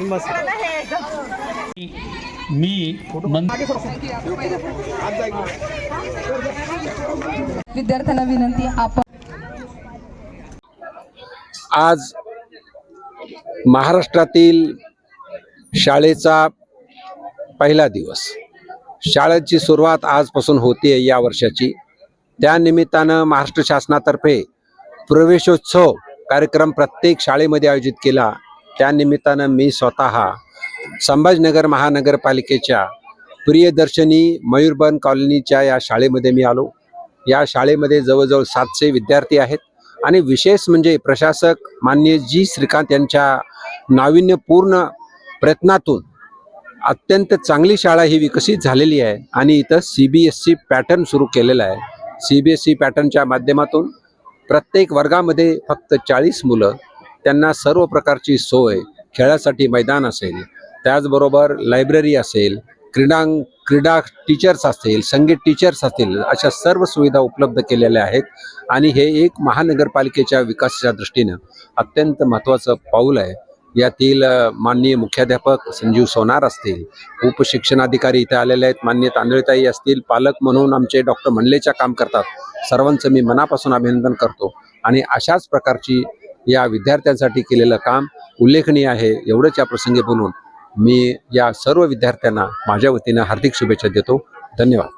मी विद्यार्थ्यांना विनंती आपण आज महाराष्ट्रातील शाळेचा पहिला दिवस. शाळेची सुरुवात आजपासून होते या वर्षाची. त्यानिमित्तानं महाराष्ट्र शासनातर्फे प्रवेशोत्सव कार्यक्रम प्रत्येक शाळेमध्ये आयोजित केला. त्यानिमित्तानं मी स्वतः संभाजीनगर महानगरपालिकेच्या प्रियदर्शनी मयूरबन कॉलनीच्या या शाळेमध्ये मी आलो. या शाळेमध्ये जवळजवळ सातशे विद्यार्थी आहेत आणि विशेष म्हणजे प्रशासक मान्य जी श्रीकांत यांच्या नाविन्यपूर्ण प्रयत्नातून अत्यंत चांगली शाळा ही विकसित झालेली आहे आणि इथं C B S C pattern सुरू केलेला आहे. सी बी एस सी पॅटर्नच्या माध्यमातून प्रत्येक वर्गामध्ये फक्त चाळीस मुलं त्यांना सर्व प्रकारची सोय खेळासाठी मैदान असेल त्याचबरोबर लायब्ररी असेल क्रीडांग क्रीडा टीचर्स असतील संगीत टीचर्स असतील अशा सर्व सुविधा उपलब्ध केलेल्या आहेत. आणि हे एक महानगरपालिकेच्या विकासाच्या दृष्टीनं अत्यंत महत्त्वाचं पाऊल आहे. यातील माननीय मुख्याध्यापक संजीव सोनार असतील उपशिक्षणाधिकारी इथे आलेले आहेत मान्य तांदळताई असतील पालक म्हणून आमचे डॉक्टर मंडलेच्या काम करतात. सर्वांचं मी मनापासून अभिनंदन करतो. आणि अशाच प्रकारची या विद्यार्थ्यांसाठी केलेलं काम उल्लेखनीय आहे एवढंच या प्रसंगी बोलून मी या सर्व विद्यार्थ्यांना माझ्या वतीनं हार्दिक शुभेच्छा देतो. धन्यवाद.